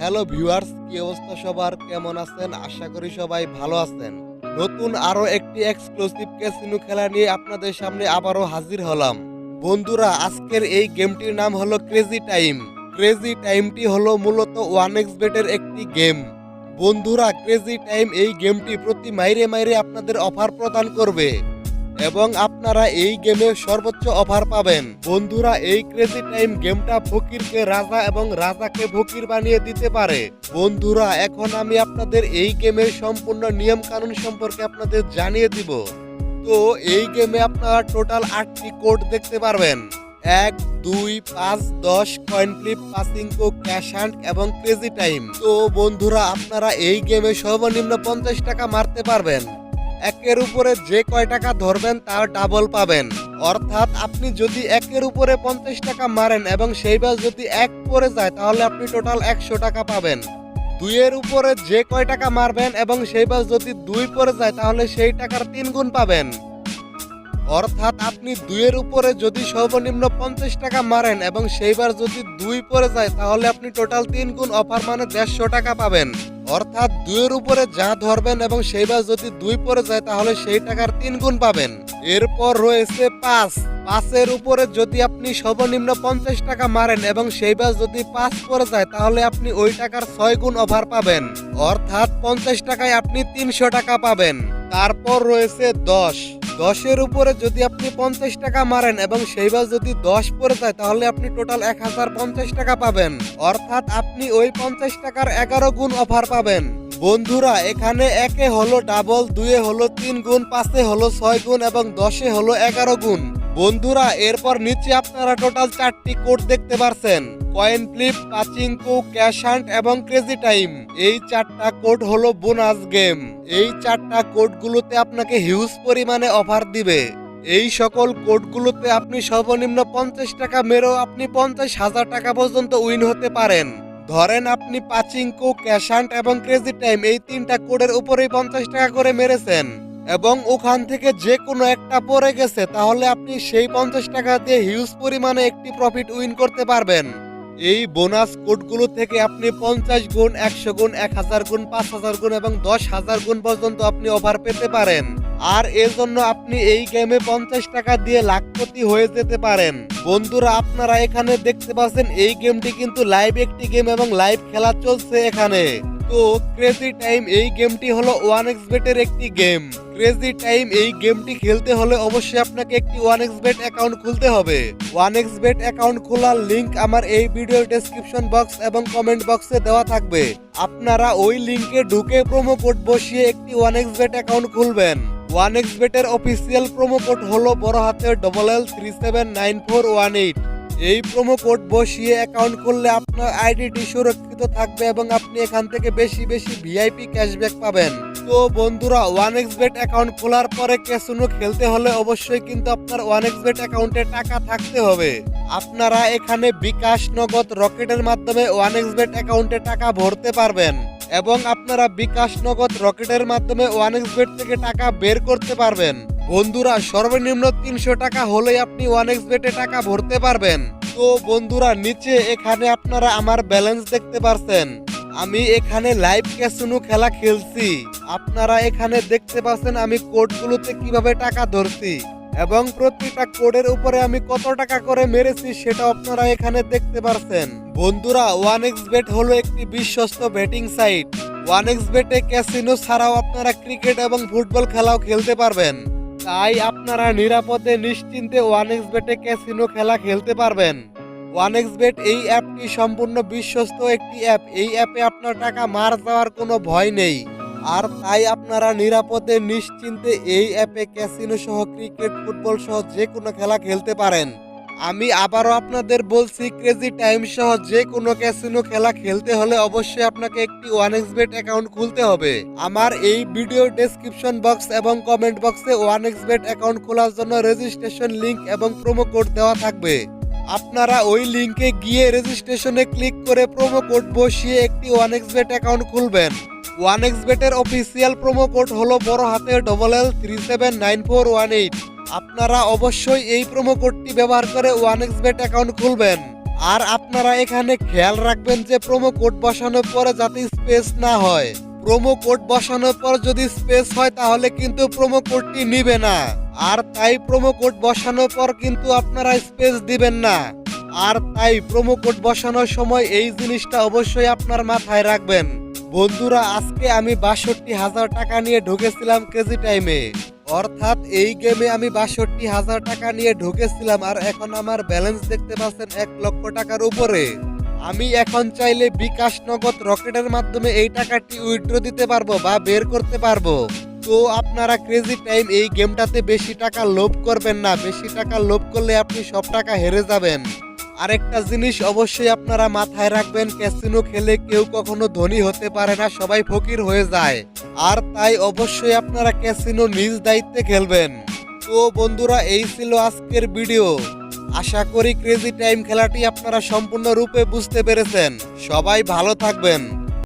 Hello viewers কি অবস্থা সবার? কেমন আছেন? আশা করি সবাই ভালো আছেন। নতুন আরও একটি এক্সক্লুসিভ ক্যাসিনো খেলা নিয়ে আপনাদের সামনে আবারও হাজির হলাম। বন্ধুরা, আজকের এই গেমটির নাম হলো ক্রেজি টাইম ক্রেজি টাইমটি হলো মূলত ওয়ান এক্স বেটের একটি গেম বন্ধুরা ক্রেজি টাইম এই গেমটি প্রতি মাইরে মাইরে আপনাদের অফার প্রদান করবে। এবং আপনারা এই গেমে সর্বোচ্চ অফার পাবেন। বন্ধুরা, এই ক্রেজি টাইম গেমটা ফকিরকে রাজা এবং রাজাকে ফকির বানিয়ে দিতে পারে। বন্ধুরা, এখন আমি আপনাদের এই গেমের সম্পূর্ণ নিয়ম কানুন সম্পর্কে আপনাদের জানিয়ে দিব। তো, এই গেমে আপনারা টোটাল আটটি কোড দেখতে পারবেন। এক, দুই, পাঁচ, দশ coin flip pachinko cash hunt এবং ক্রেজি টাইম তো, বন্ধুরা, আপনারা এই গেমে সর্বনিম্ন পঞ্চাশ টাকা মারতে পারবেন। একের উপরে যে কয় টাকা ধরবেন তার ডাবল পাবেন। অর্থাৎ আপনি যদি একের উপরে পঞ্চাশ টাকা মারেন এবং সেইবার যদি এক পরে যায়, তাহলে আপনি টোটাল একশো টাকা পাবেন। দুইয়ের উপরে যে কয় টাকা মারবেন এবং সেইবার যদি দুই পরে যায়, তাহলে সেই টাকার তিন গুণ পাবেন। অর্থাৎ আপনি দুইয়ের উপরে যদি সর্বনিম্ন পঞ্চাশ টাকা মারেন এবং সেইবার যদি দুই পরে যায়, তাহলে আপনি টোটাল তিন গুণ অফার মানে দেড়শো টাকা পাবেন। অর্থাৎ দুইয়ের উপরে যা ধরবেন এবং সেই সেইবার যদি দুই পরে যায়, তাহলে সেই টাকার তিন গুণ পাবেন। এরপর রয়েছে পাঁচ। পাঁচের উপরে যদি আপনি সর্বনিম্ন পঞ্চাশ টাকা মারেন এবং সেই সেইবার যদি পাঁচ পরে যায়, তাহলে আপনি ওই টাকার ছয় গুণ অফার পাবেন। অর্থাৎ পঞ্চাশ টাকায় আপনি তিনশো টাকা পাবেন। তারপর রয়েছে দশ। দশের উপরে যদি আপনি পঞ্চাশ টাকা মারেন এবং সেইবার যদি দশ পরে যায়, তাহলে আপনি টোটাল এক হাজার পঞ্চাশ টাকা পাবেন। অর্থাৎ আপনি ওই পঞ্চাশ টাকার এগারো গুণ অফার পাবেন। বন্ধুরা, এখানে একে হলো ডাবল দুয়ে হলো তিন গুণ, পাঁচে হলো ছয় গুণ এবং দশে হলো এগারো গুণ। বন্ধুরা, এরপর নিচে আপনারা টোটাল চারটি কোড দেখতে পারছেন। Coin flip pachinko cash hunt এবং ক্রেজি টাইম এই চারটা কোড হলো বোনাস গেম এই চারটা কোডগুলোতে আপনাকে হিউজ পরিমাণে অফার দিবে। এই সকল কোডগুলোতে আপনি সর্বনিম্ন পঞ্চাশ টাকা মেরেও আপনি পঞ্চাশ হাজার টাকা পর্যন্ত উইন হতে পারেন। ধরেন আপনি পাচিংকো ক্যাশ হান্ট এবং ক্রেজি টাইম এই তিনটা কোডের উপরেই পঞ্চাশ টাকা করে মেরেছেন। এবং ওখান থেকে যে কোনো একটা পড়ে গেছে, তাহলে আপনি সেই পঞ্চাশ টাকা দিয়ে হিউজ পরিমাণে একটি প্রফিট উইন করতে পারবেন। এই বোনাস কোডগুলো থেকে আপনি পঞ্চাশ গুণ, একশো গুণ, এক হাজার গুণ, পাঁচ হাজার গুণ এবং দশ হাজার গুণ পর্যন্ত আপনি অফার পেতে পারেন। আর এর জন্য আপনি এই গেমে পঞ্চাশ টাকা দিয়ে লাখপতি হয়ে যেতে পারেন। বন্ধুরা, আপনারা এখানে দেখতে পাচ্ছেন, এই গেমটি কিন্তু লাইভ একটি গেম এবং লাইভ খেলা চলছে এখানে। তো ক্রেজি টাইম এই গেমটি হলো ওয়ান এক্স বেটের একটি গেম ক্রেজি টাইম এই গেমটি খেলতে হলে অবশ্যই আপনাকে একটি ওয়ান এক্স বেট অ্যাকাউন্ট খুলতে হবে। ওয়ান এক্স বেট অ্যাকাউন্ট খোলার লিংক আমার এই ভিডিও ডেসক্রিপশন বক্স এবং কমেন্ট বক্সে দেওয়া থাকবে। আপনারা ওই লিংকে ঢুকে প্রোমো কোড বসিয়ে একটি ওয়ান এক্স বেট অ্যাকাউন্ট খুলবেন। ওয়ান এক্স বেটের অফিসিয়াল প্রোমো কোড হলো বড় হাতের double L three seven nine four one eight এই প্রোমো কোড বসিয়ে অ্যাকাউন্ট করলে আপনার আইডিটি সুরক্ষিত থাকবে এবং আপনি এখান থেকে বেশি বেশি ভিআইপি ক্যাশব্যাক পাবেন। তো বন্ধুরা ওয়ান এক্স বেট অ্যাকাউন্ট খোলার পরে ক্যাসিনো খেলতে হলে অবশ্যই কিন্তু আপনার ওয়ান এক্স বেট অ্যাকাউন্টে টাকা থাকতে হবে। আপনারা এখানে বিকাশ, নগদ, রকেটের মাধ্যমে ওয়ান এক্স বেট অ্যাকাউন্টে টাকা ভরতে পারবেন এবং আপনারা বিকাশ, নগদ, রকেটের মাধ্যমে ওয়ান এক্স বেট থেকে টাকা বের করতে পারবেন। বন্ধুরা, সর্বনিম্ন তিনশো টাকা হলেই আপনি ওয়ান এক্স বেটে টাকা ভরতে পারবেন। তো বন্ধুরা, নিচে এখানে আপনারা আমার ব্যালেন্স দেখতে পারছেন। আমি এখানে লাইভ ক্যাসিনো খেলা খেলছি। আপনারা এখানে দেখতে পাচ্ছেন আমি কোডগুলোতে কীভাবে টাকা ধরছি এবং প্রতিটা কোডের উপরে আমি কত টাকা করে মেরেছি সেটা আপনারা এখানে দেখতে পারছেন। বন্ধুরা ওয়ান এক্স বেট হলো একটি বিশ্বস্ত বেটিং সাইট ওয়ান এক্স বেটে ক্যাসিনো ছাড়াও আপনারা ক্রিকেট এবং ফুটবল খেলাও খেলতে পারবেন। তাই আপনারা নিরাপদে, নিশ্চিন্তে ওয়ান এক্স বেটে ক্যাসিনো খেলা খেলতে পারবেন। ওয়ান এক্স বেট এই অ্যাপটি সম্পূর্ণ বিশ্বস্ত একটি অ্যাপ। এই অ্যাপে আপনার টাকা মার যাওয়ার কোনো ভয় নেই। আর তাই আপনারা নিরাপদে, নিশ্চিন্তে এই অ্যাপে ক্যাসিনো সহ ক্রিকেট, ফুটবল সহ যে কোনো খেলা খেলতে পারেন। আমি আবারও আপনাদের বলছি ক্রেজি টাইম সহ যে কোনো ক্যাসিনো খেলা খেলতে হলে অবশ্যই আপনাকে একটি ওয়ান এক্স বেট অ্যাকাউন্ট খুলতে হবে। আমার এই ভিডিও ডেসক্রিপশন বক্স এবং কমেন্ট বক্সে ওয়ান এক্স বেট অ্যাকাউন্ট খোলার জন্য রেজিস্ট্রেশন লিঙ্ক এবং প্রোমো কোড দেওয়া থাকবে। আপনারা ওই লিঙ্কে গিয়ে রেজিস্ট্রেশনে ক্লিক করে প্রোমো কোড বসিয়ে একটি ওয়ান এক্স বেট অ্যাকাউন্ট খুলবেন। ওয়ান এক্স বেটের অফিসিয়াল প্রোমো কোড হলো বড় হাতে double L three seven nine four one eight আপনারা অবশ্যই এই প্রোমো কোডটি ব্যবহার করে ওয়ান এক্স বেট অ্যাকাউন্ট খুলবেন। আর আপনারা এখানে খেয়াল রাখবেন যে প্রোমো কোড বসানোর পরে যাতে স্পেস না হয়। প্রোমো কোড বসানোর পর যদি স্পেস হয় তাহলে কিন্তু প্রোমো কোডটি নিবে না। আর তাই প্রোমো কোড বসানোর পর কিন্তু আপনারা স্পেস দিবেন না। আর তাই প্রোমো কোড বসানোর সময় এই জিনিসটা অবশ্যই আপনার মাথায় রাখবেন। বন্ধুরা, আজকে আমি বাষট্টি হাজার টাকা নিয়ে ঢুকেছিলাম কেজি টাইমে অর্থাৎ এই গেমে আমি বাষট্টি হাজার টাকা নিয়ে ঢুকেছিলাম আর এখন আমার ব্যালেন্স দেখতে পাচ্ছেন এক লক্ষ টাকার উপরে। আমি এখন চাইলে বিকাশ নগদ রকেটের মাধ্যমে এই টাকাটি উইথড্র দিতে পারব বা বের করতে পারব। তো আপনারা ক্রেজি টাইম এই গেমটাতে বেশি টাকা লোভ করবেন না। বেশি টাকা লোভ করলে আপনি সব টাকা হেরে যাবেন। আরেকটা জিনিস অবশ্যই আপনারা মাথায় রাখবেন, ক্যাসিনো খেলে কেউ কখনো ধনী হতে পারে না, সবাই ফকির হয়ে যায়। আর তাই অবশ্যই আপনারা ক্যাসিনো নিজ দায়িত্বে খেলবেন। তো বন্ধুরা, এই ছিল আজকের ভিডিও। আশা করি ক্রেজি টাইম খেলাটি আপনারা সম্পূর্ণরূপে বুঝতে পেরেছেন। সবাই ভালো থাকবেন।